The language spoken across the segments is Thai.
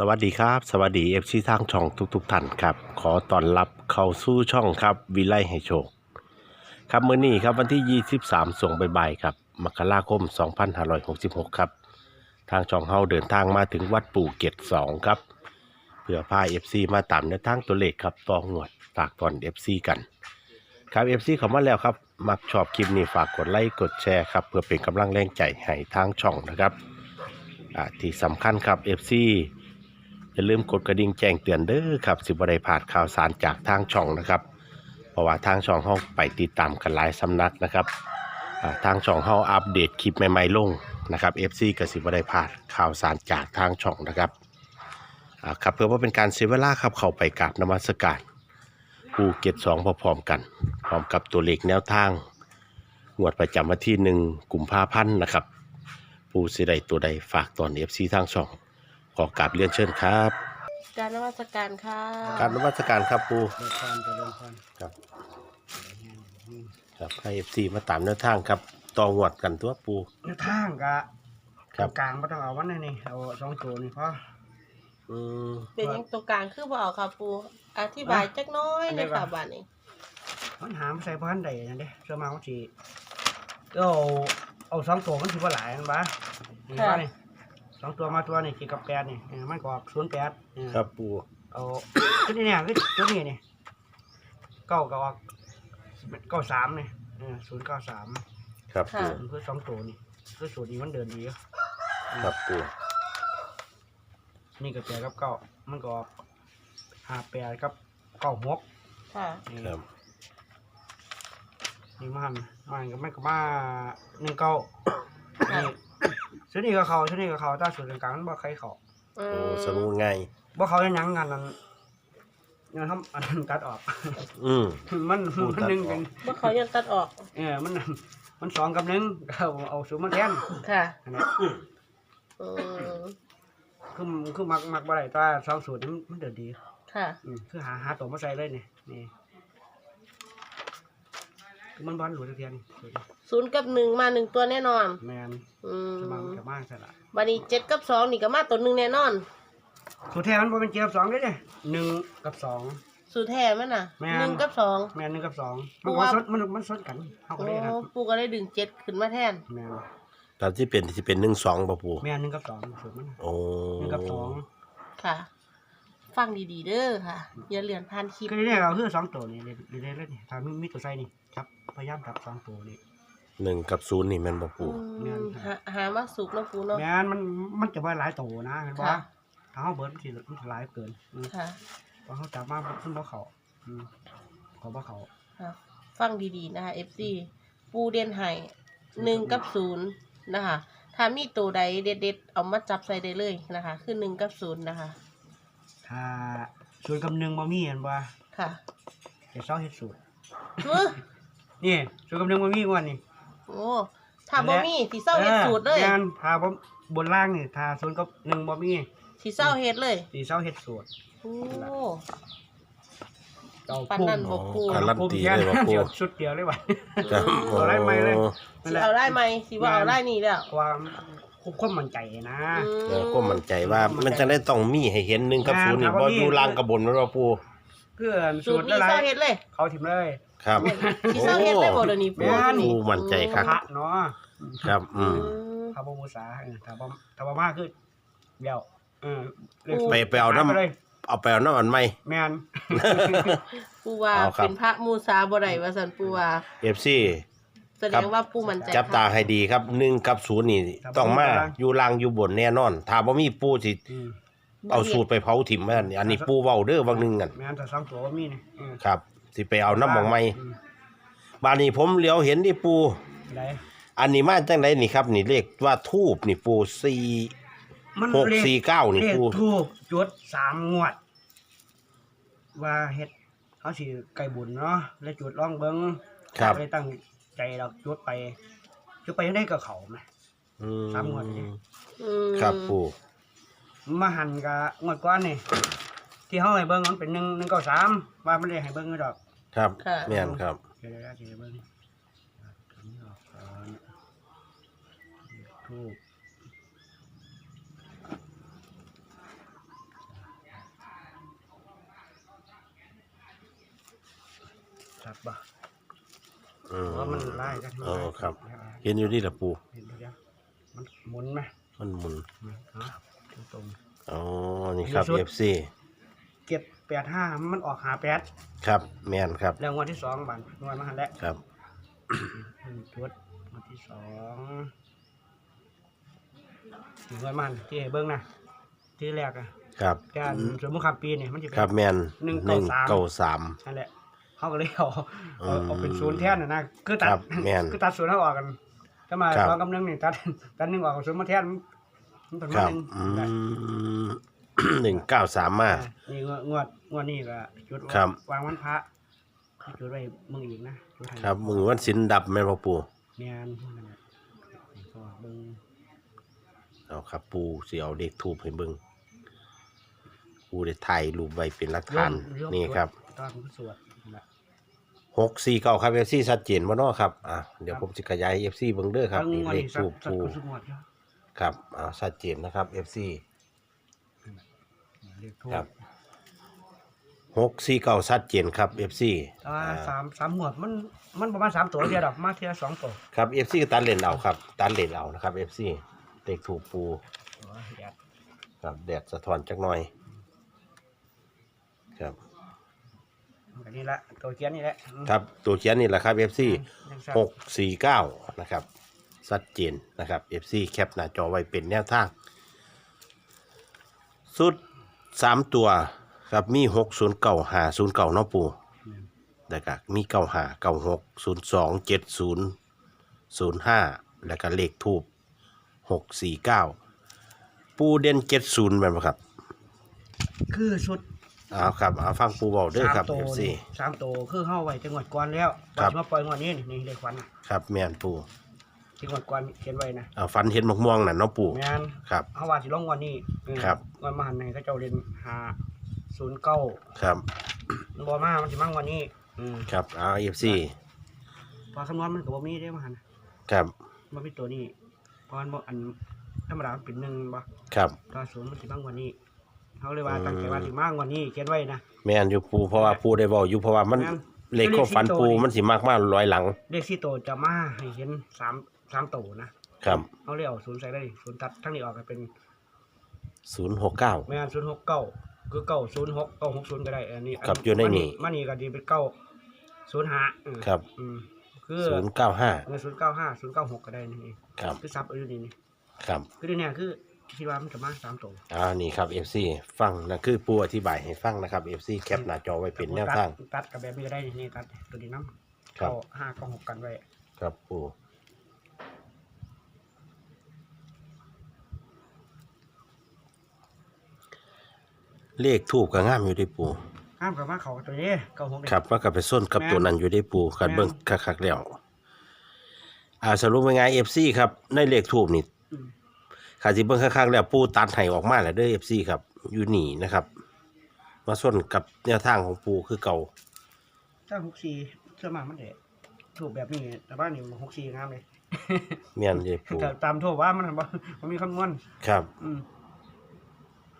สวัสดีครับ สวัสดีเอฟซีทางช่องทุกๆท่านครับ ขอต้อนรับเข้าสู่ช่องครับวิไลให้โชค ครับมื้อนี้ครับวันที่ 23ส่งบ่ายๆครับมกราคม 2566 ครับ ทางช่องเฮาเดินทางมาถึงวัดปู่เกต2ครับ เพื่อพา FC มาตามในทางตัวเลขครับตองวดฝากตอน FC กัน ครับ FC เข้ามาแล้วครับ มักชอบคลิปนี้ฝากกดไลค์กดแชร์ครับเพื่อเป็นกำลังแรงใจให้ทางช่องนะครับอ่าที่สำคัญครับ FC อย่าลืมกดกระดิ่งแจ้งเตือนเด้อครับ สิบได้พลาดข่าวสารจากทางช่องนะครับ เพราะว่าทางช่องเฮาไปติดตามกันหลายสำนักนะครับอ่าทางช่องเฮาอัปเดตคลิปใหม่ๆลงนะครับ FC ก็สิบ่ได้พลาดข่าวสารจากทางช่องนะครับอ่าครับเพื่อว่าเป็นการเสียเวลาครับเข้าไปกราบนมัสการภูเก็ตสองพร้อมๆกัน พร้อมกับตัวเลขแนวทางงวดประจำวันที่หนึ่งกุมภาพันธ์นะครับ ผู้สิใดตัวใดฝากตอน FC ทางช่อง ขอกราบเรียนเชิญครับ การนวัตการค่ะกรารนมัสการครับปูเดินพรจะเดินพรครับครับให้เอฟซีมาตามแนวทางครับต่องวดกันตัวปูแนวทางกะครับกลางไม่ต้องเอาวันนี้นี่เอาสองตัวนี่พออืมเป็นยังตัวกลางคือบ่เอาค่ะปูอธิบายจักหน้อยอันในนี้ค่ะว่าบ้านนี้มันหามใส่พันใดนั่นเด้เสื้อมาของสีก็เอาเอาสองตัวมันถือว่าหลายนะบ้าเห็นป่ะนี่ สองตัวมาตัวนี่กี่กับแปดนี่เออมันก็ศูนย์แปดเออครับปู เอาชุดนี้เนี่ยคือชุดนี้นี่เก้าก็ออกเก้าสามนี่ศูนย์เก้าสามครับปูมันคือสองตัวนี่คือสูตรนี้มันเดินดีอยู่ครับปู นี่ก็แปดกับเก้ามันก็ออกห้าแปดกับเก้าหกค่ะ นี่ ครับ นี่มันมันก็ไม่ก็มาหนึ่งเก้า นี่ ชุดนี้ก็เขาชุดนี้ก็เขาถ้าสูตรกลางๆมันบ่ใครเขาอืโอ้มสรุปง่ายบ่เขาจะยั้งงานนั้นงานทำอันนั้นตัดออก อืม มันพูดตัมันดหนึ่งออก เป็นเมื่อเขายังตัดออก เออมันมันสองกับหนึ่งเอาเอาสูตรมาแทนค่ะอันนี้อืมคือคือมักมักบ่ได้แตว่าสองสูตรนี้มันมันเดินดี ค่ะ อืมคือหาหาตัวมาใส่เลยนี่นี่คือ มันบอลหลุดเทียนสูตรนี้ศูนย์กับหนึ่งมาหนึ่งตัวแน่นอน แมนอืมสมังกับมากใช่ละวันนี้เจ็ดกับสองนี่ก็มาตัวหนึ่งแน่นอนสูตรแท้มันบ่เป็นเจ็ดกับสองเด้เนี่ยหนึ่งกับสอง สูตรแท้มันน่ะแม่น หนึ่งกับสองแมนหนึ่งกับสองเพมันราะก็ว่าสดมันมันสดกันเขาก็โอ้ได้ครับปูก็ได้ดึงเจ็ดขึ้นมาแทน แมนตามที่เป็นที่เป็นหนึ่งสองป่ะปูแมนหนึ่งกับสองสูตรมันโอ้หนึ่งกับสองค่ะ ฟังดีๆเด้อค่ะ อย่าเลื่อนผ่านคลิป ก็ได้เราคือสองตัวนี่เลยเลยเลยนี่ถ้ามีมีตัวใส่นี่ ครับพยายามจับสองตัวนี่ หนึ่งกับศูนย์นี่แมันป่ะปู อืแม่มนหาหามาสุกเนาะปูเนาะ แมนมันมันจะว่าหลายตัวนะเห็นปะค่ะ ถ้าเขาเบิร์ดมันสิมันสิหลายเกินอืมค่ะพอเขาจับมาขึ้นบ่เขาอืมเขาบ่เขาค่ะ ฟังดีๆนะคะ FC ปูเด่นไห้หนึ่งกับศูนย์นะคะ ถ้ามีตัวใดเด็ดๆ เอามาจับใส่ได้เลยนะคะ คือหนึ่งกับศูนย์นะคะ ถ้าสูตรกำหนึ่งบ่มีเห็นปะค่ะจะเศร้าเฮ็ดสูตรเฮ้อ นี่สูตรกำหนึ่งบ่มีกว่านี่โอ้ถ้าบ่มีสีเศร้าเฮ็ดสูตรเลย งานถ้าบ่บนล่างนี่ถ้าศูนย์กับหนึ่งบ่มีสีเศร้าเฮ็ดเลย สีเศร้าเฮ็ดสูตรโอ้เอาปานพุ่นั้นมบ่ปู การันตีเลยป่ะปูเดี๋ยวชุดเดียวเลยว่ะ ครับเอาไล่ไม้เลยสิเอาได้ไหมสิว่าเอาได้นี่แล้ว ความควบความมั่นใจนะอืมเออก็มั่นใจว่ามันจะได้ต้องมีให้เห็นหนึ่งกับศูนย์นี่อ่าครับว่าอยู่ลางกระบนมันว่าปู เพื่อนสูสูตตรรนี้อะไรเศร้าเฮ็ดเลยเขาถิ่มเลยครับสีเศร้าเฮ็ดได้บ่เดี๋ยวนี้ปูแม่น ปูมั่นใจครับ พระเนาะครับอือืมมถ้าบ่มูสาเออถ้าบ่ถ้าบ่มาคือเดี๋ยวเออเลขสูตรไปไปเอาน้ำหเลยเอาไปเอาน้ำมันไหมแม่น ปูว่าเอาครับ เป็นพระมูซาบ่ได้ว่าซั่นปูว่า เอฟซี แสดงว่าปูมั่นใจจับตาให้ดีครับหนึ่งกับศูนย์นี่ ต้องมาอยู่ล่างอยู่บนแน่นอน ถ้าบ่มีปูสิอืม เอาสูตรไปเผาถิ่มมาอันนี้ปูเว้าเด้อบางหนึงกันแม่นถ้าสองตัวบ่มีนี่เออครับ สิไปเอาน้ำหมองไม้อืมบานนี้ผมเหลียวเห็นที่ปู ได้อันนี้มาจังไดนี่ครับ นี่เลขว่าทูบนี่ปูสี่ มันหกเลขสี่เก้านี่เลขปูทูบจุดสามงวด ว่าเฮ็ดเขาสิไก่บุญเนาะแล้วจุดร่องเบิ่งครับบ่ได้ตั้งใจเราจุดไปจุดไปยังได้กับเขาไหม อืสามงวดนี่ อืมครับปู มาหั่นกับงวดก้อนนี่ที่ห้องไอ้เบิ้งมันเป็นหนึ่งหนึ่งเก้าสามว่ามันได้ให้เบิ้งก็ดอกครับค่ะ แม่นครับ เดี๋ยวครับว่ามันไล่กันอ๋อครับ เห็นอยู่นี่และปูมันหมุนไหมมันหมุน อ๋อ ตรง อ๋อ นี่ครับมีชุด FC ๆเจ็ดแปดห้ามันออกหาแปดครับแม่นครับ แล้วงวดที่สองบันงวดมาหันแล้วครับหนึ่งชุดงวดที่สองถึงงวดมันที่ให้เบิ้งนะที่แรกอะครับ การสมมุติคำปีเนี่ยมันจะเป็ครับนแม่นหนึ่งเก้าสาม เก้าสาม นั่นแหละเขาก็เลยเอาเอาอืมเอาเป็นศูนย์แทนนะนะคือตัครัดบแม่นคือตัดศูนย์เขาออกกันถ้ามาครับสองกับหนึ่งนี่ตัดตัดหนึ่งออกกับศูนย์มาแทน มันเป็นคมารับหนึ่งอืได้มหนึ่งเก้าสามมานี่งวดงวดงวดนี่ก็จุดครับ วางวันพระจุดไว้มึงอีกนะจุดให้ครับมือวันสินดับแม่นบ่ปูแม่นนั่นแหละก็เบิ่งเอาครับ ปูสิเอาเด็กทูบให้เบิ่งปูได้ถ่ายรูปไว้เป็นหลักฐานร่วมนี่ครับตอนสวดนั่นแหละ หกสี่เก้าครับเอฟซีชัดเจนบ่เนาะครับอะเดี๋ยวผมจะขยายเอฟซีเบิ่งเด้อครับทั้งนี่งวดเลขนี่สักทูบสักปูสุกงวดครับ ครับอ่าชัดเจนนะครับเอฟซีเลขทูบครับหกสี่เก้าชัดเจนครับเอฟซีแต่ว่าสามสามงวดมันมันประมาณสามตัวเดียวดอกมาเทียสองตัวครับเอฟซีตัดเลนเอาครับตัดเลนเอานะครับเอฟซีเลขทูบปูโอ้ยแดดครับแดดสะท้อนจักหน่อยครับอันนี้ละตัวเขียนนี่แหละอืมครับตัวเขียนนี่แหละครับเอฟซียังสั้นหกสี่เก้านะครับ ชัดเจนนะครับ FC แคปหน้าจอไว้เป็นแนวทาง สุดสามตัวครับมีหกศูนย์เก้าหาศูนย์เก้าเนาะปูแล้วก็มีเก้าหาเก้าหกศูนย์สองเจ็ดศูนย์ศูนย์ห้าแล้วก็เลขทูบหกสี่เก้าปูเด่นเจ็ดศูนย์แบบครับ คือชุดเอาครับเอาฟังปูบอกเด้อครับสามตัว FC นี่สามตัวคือเข้าไว้จังหวัดก่อนแล้วครับ ว่ามาปล่อยงวดนี้นี่นี่เลขวันน่ะ ครับแม่นปู จังหวัดก่อนเขียนไว้นะเอาฟันเห็นมะม่วงน่ะเนาะปูแม่นครับเขาว่าสิลงงวันนี้เออครับ งวันมหันในเขาเจ้าเรียนหาศูนย์เก้าครับมันบ่มามันสิมั่งวันนี้อืมครับเอา FC พอคำนวณมันก็บ่มีได้มหันครับบ่มีตัวนี้เพราะมันบ่อันธรรมดามันเป็นหนึ่งบ่ครับตอนศูนย์มันสิมั่งวันนี้เขาเลยว่าอืมตั้งใจว่าสิมั่งวันนี้เขียนไว้นะ แม่นอยู่ปูเพราะว่าปูได้บอกอยู่เพราะว่ามันแม่น เลขข้อฝันปูเลขสี่ตัวนี่มันสิมากมากร้อยหลัง เลขสี่ตัวจะมาให้เห็นสาม สามตัวนะครับเขาเรียกศูนย์ใส่ได้ศูนย์ตัดทั้งนี้ออกก็เป็นศูนย์หกเก้าไม่งั้นศูนย์หกเก้าคือเก้าศูนย์หกเก้าหกศูนย์ก็ได้ อันนี้ครับอยู่ในนี้มันนี่ก็ดีเป็นเก้าศูนย์ห้าอืมครับอืมคือศูนย์เก้าห้าเงินศูนย์เก้าห้าศูนย์เก้าหกก็ได้นี่ครับคือซับเอาอยู่นี่นี่ครับคือเดี๋ยวเนี่ยคือคิดว่ามันจะมาสามตัวอ่านี่ครับ FC ฟังนะคือปูอธิบายให้ฟังนะครับ FC แคปหน้าจอไว้เป็นแนวทางตัดตัดกับแบบนี้ก็ได้นี่นี่ตัดตัวนี้น้ำครับเก้าห้าเก้าหกกันไว้ครับปู เลขทูบก็งามอยู่ได้ปูห้ามกับมาเขาตัวนี้เก้าหกนี่ครับว่ากับไปส้นกับแม่นตัวนั้นอยู่ได้ปูกันแม่น เบิ่งคักๆแล้วอ่าสรุปยังไง FC ครับในเลขทูบนี่อืมขาสิเบิ่งข้างๆแล้วปูตัดให้ออกมาแล้วเด้อ FC ครับอยู่นี่นะครับ มาส้นกับแนวทางของปูคือเก่าถ้าหกสี่เสื้อมามันเด็ถูกแบบนี้แต่บ้านนี่หกสี่งามเลย เมียนเลยปูแต่ตามโทษว่ามันบ่มันมีคำนวณครับ อืม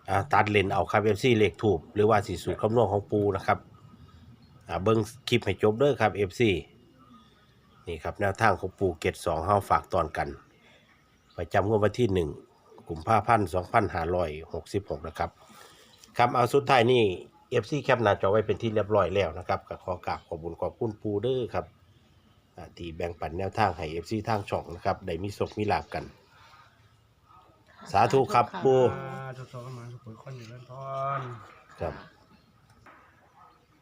อ่าตัดเลนเอาครับ FC เลขทูบหรือว่าสีสูตรคำนวณของปูนะครับอ่าเบิ่งคลิปให้จบเด้อครับ FC นี่ครับแนวทางของปูเกตสองเฮาฝากตอนกัน ประจำงวดวันที่หนึ่งกุมภาพันสองพันห้าร้อยหกสิบหกนะครับครับเอาสุดท้ายนี่เอฟซีแคปหน้าจอไว้เป็นที่เรียบร้อยแล้วนะครับก็ขอกราบขอบคุญขอบคุณปูเด้อครับอ่าที่แบ่งปันแนวทางให้เอฟซีทางช่องนะครับได้มีสกมีลาบกัน สาธุครับปูอ่าทุกสองมาทุกคนคนอยู่เล่นพรครับ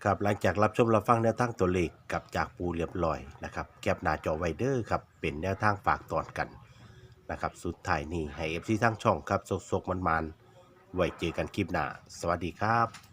ครับหลังจากรับชมรับฟังแนวทางตัวเลขกับจากปูเรียบร้อยนะครับแคปหน้าจอไว้เด้อครับเป็นแนวทางฝากตอนกันนะครับสุดท้ายนี้ให้เอฟซีทางช่องครับสกๆมันๆไว้เจอกันคลิปหน้า สวัสดีครับ